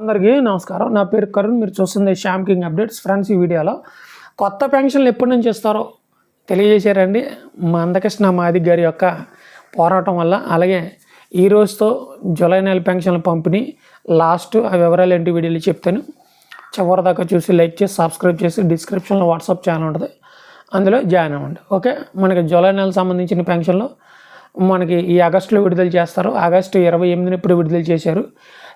అందరికీ నమస్కారం. నా పేరు కరుణ్. మీరు చూస్తుంది శ్యామ్ కింగ్ అప్డేట్స్. ఫ్రెండ్స్ ఈ వీడియోలో కొత్త పెన్షన్లు ఎప్పటి నుంచి ఇస్తారో తెలియజేశారండి. మందకృష్ణ మాది గారి యొక్క పోరాటం వల్ల. అలాగే ఈ రోజుతో జూలై నెల పెన్షన్ల పంపిణీ లాస్ట్ ఆ వివరాలు ఏంటి వీడియోలు చెప్తాను. చివరి దాకా చూసి లైక్ చేసి సబ్స్క్రైబ్ చేసి డిస్క్రిప్షన్లో వాట్సాప్ ఛానల్ ఉంటుంది. అందులో జాయిన్ అవ్వండి. ఓకే? మనకి జూలై నెల సంబంధించిన పెన్షన్లు మనకి ఈ ఆగస్టులో విడుదల చేస్తారు. ఆగస్టు ఇరవై ఎనిమిదిని ఇప్పుడు విడుదల చేశారు.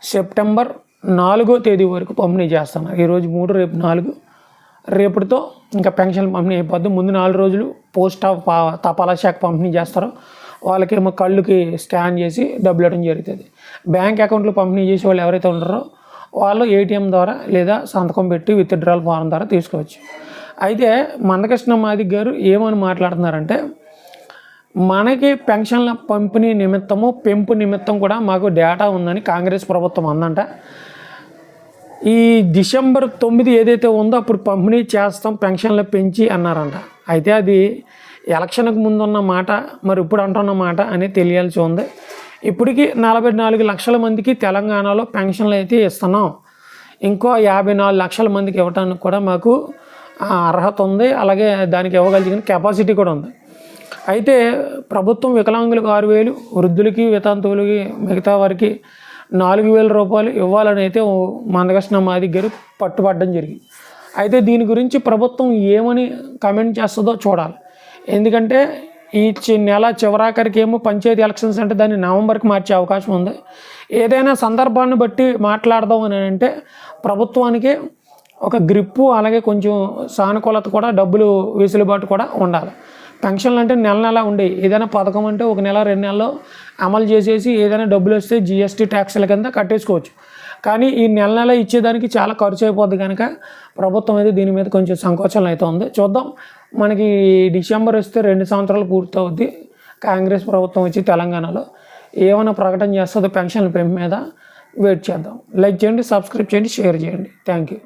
సెప్టెంబర్ నాలుగో తేదీ వరకు పంపిణీ చేస్తున్నారు ఈరోజు మూడు రేపు నాలుగు. రేపటితో ఇంకా పెన్షన్ పంపిణీ అయిపోద్ది. ముందు నాలుగు రోజులు పోస్ట్ ఆఫ్ పా- తపాలా శాఖ పంపిణీ చేస్తారు. వాళ్ళకేమో కళ్ళుకి స్కాన్ చేసి డబ్బులు ఇవ్వడం జరుగుతుంది. బ్యాంక్ అకౌంట్లో పంపిణీ చేసే వాళ్ళు ఎవరైతే ఉంటారో వాళ్ళు ఏటీఎం ద్వారా లేదా సంతకం పెట్టి విత్డ్రాల్ ఫారం ద్వారా తీసుకోవచ్చు. అయితే మందకృష్ణ మాదిక్ గారు ఏమని మాట్లాడుతున్నారంటే మనకి పెన్షన్ల పంపిణీ నిమిత్తము పెంపు నిమిత్తం కూడా మాకు డేటా ఉందని కాంగ్రెస్ ప్రభుత్వం అందంట. ఈ డిసెంబర్ తొమ్మిది ఏదైతే ఉందో అప్పుడు పంపిణీ చేస్తాం పెన్షన్లు పెంచి అన్నారంట. అయితే అది ఎలక్షన్కి ముందు ఉన్న మాట మరి ఇప్పుడు అంటున్న మాట అనేది తెలియాల్సి ఉంది. ఇప్పటికీ నలభై నాలుగు లక్షల మందికి తెలంగాణలో పెన్షన్లు అయితే ఇస్తున్నాం. ఇంకో యాభై నాలుగు లక్షల మందికి ఇవ్వడానికి కూడా మాకు అర్హత ఉంది. అలాగే దానికి ఇవ్వగలిగిన కెపాసిటీ కూడా ఉంది. అయితే ప్రభుత్వం వికలాంగులకు ఆరు వేలు వృద్ధులకి వితంతువులకి మిగతా వారికి నాలుగు వేల రూపాయలు ఇవ్వాలని అయితే మందకృష్ణ మా దగ్గర పట్టుబడడం జరిగింది. అయితే దీని గురించి ప్రభుత్వం ఏమని కమెంట్ చేస్తుందో చూడాలి. ఎందుకంటే ఈ చి- నెల చివరాఖరికి ఏమో పంచాయతీ ఎలక్షన్స్ అంటే దాన్ని నవంబర్కి మార్చే అవకాశం ఉంది. ఏదైనా సందర్భాన్ని బట్టి మాట్లాడదాం అని అంటే ప్రభుత్వానికి ఒక గ్రిప్పు అలాగే కొంచెం సానుకూలత కూడా డబ్బులు వెసులుబాటు కూడా ఉండాలి. పెన్షన్లు అంటే నెల నెల ఉండే. ఏదైనా పథకం అంటే ఒక నెల రెండు నెలల్లో అమలు చేసేసి ఏదైనా డబ్బులు వస్తే జిఎస్టీ ట్యాక్స్ల కింద కట్టేసుకోవచ్చు. కానీ ఈ నెల నెల ఇచ్చేదానికి చాలా ఖర్చు అయిపోద్ది కనుక ప్రభుత్వం అయితే దీని మీద కొంచెం సంకోచం అయితే ఉంది. చూద్దాం. మనకి డిసెంబర్ వస్తే రెండు సంవత్సరాలు పూర్తవుద్ది. కాంగ్రెస్ ప్రభుత్వం వచ్చి తెలంగాణలో ఏమైనా ప్రకటన చేస్తుందో పెన్షన్ల పెంపు మీద వెయిట్ చేద్దాం. లైక్ చేయండి సబ్స్క్రైబ్ చేయండి షేర్ చేయండి. Thank you.